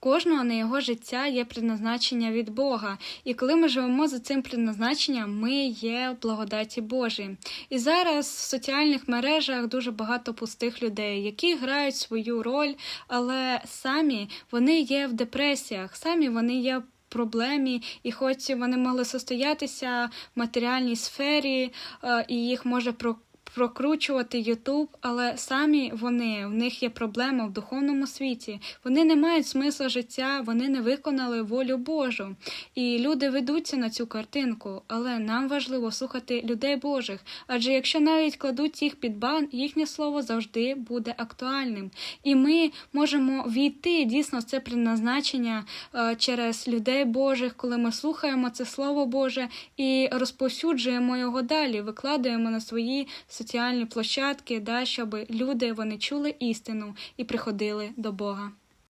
кожного на його життя є предназначення від Бога. І коли ми живемо за цим предназначенням, ми є в благодаті Божій. І зараз в соціальних мережах дуже багато пустих людей, які грають свою роль, але самі вони є в депресіях, самі вони є. в Проблемі, і хоч вони могли состоятися в матеріальній сфері, е, і їх може про прокручувати Ютуб, але самі вони в них є проблема в духовному світі. Вони не мають смисла життя, вони не виконали волю Божу. І люди ведуться на цю картинку, але нам важливо слухати людей Божих. Адже якщо навіть кладуть їх під бан, їхнє слово завжди буде актуальним. І ми можемо війти дійсно в це предназначення е, через людей Божих, коли ми слухаємо це Слово Боже і розповсюджуємо його далі, викладаємо на свої соціальні площадки, да, щоб люди вони чули істину і приходили до Бога.